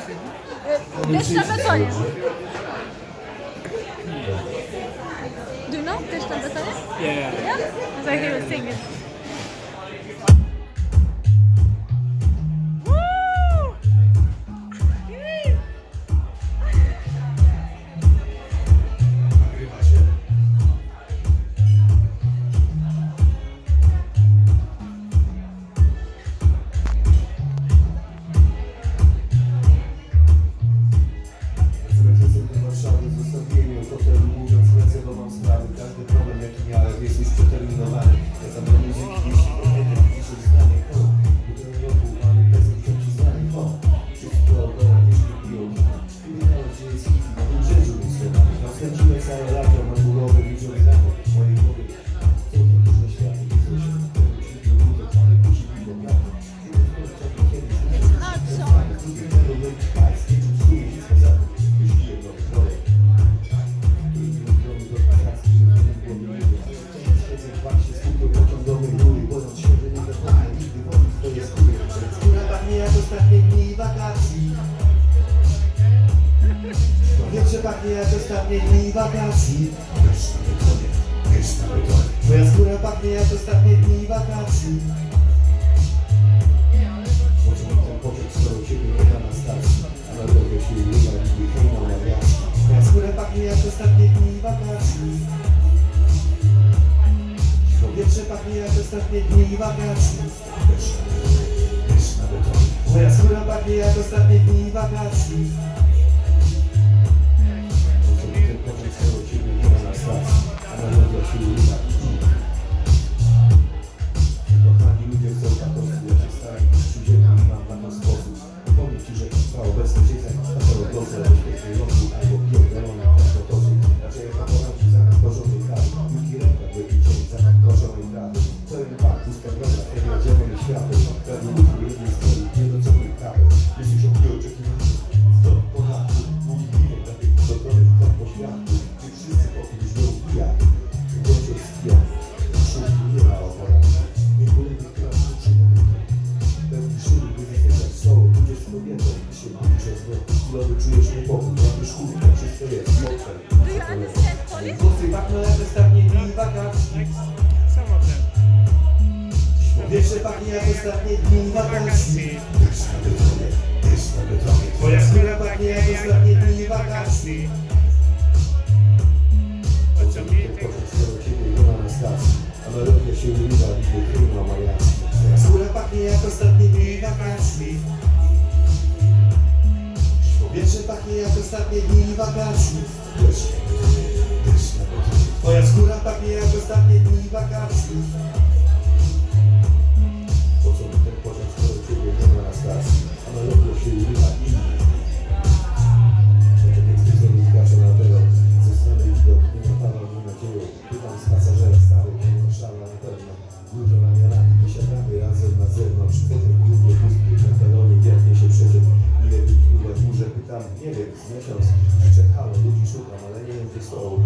Teste a batalha. Do you know Teste a batalha? Yeah. Yeah? That's how he was singing. 드립니다. dni wakacji. Powietrze pachnie jak ostatnie dni wakacji. Twoja pachnie jak ostatnie dni wakacji. Pociągam ciebie na A na na skóra pachnie jak ostatnie dni wakacji. Powietrze pachnie jak ostatnie dni wakacji. Moja skóra takie jak ostatnie dni wakacji. Tylko Ciebie nie ma na stacji, a na kobietę Trzymam cię znów, chwilowy czujesz niepokój Łapiesz kurtkę, wszystko jest mokre Głosy tak należy stanie dni i wakacji Powietrze pachnie jak ostatnie dni wakacji Też na betonie, też na betonie Twoja skóra pachnie jak ostatnie dni wakacji Pociągnij tego ciebie nie ma na stacji się nigdy trudno ma jacji Skóra pachnie jak ostatnie dni wakacji ostatnie dni wakacji. Twoja skóra pachnie jak ostatnie dni wakacji. Zmieszam serce, halo, ludzi szukam, ale nie wiem gdzie są.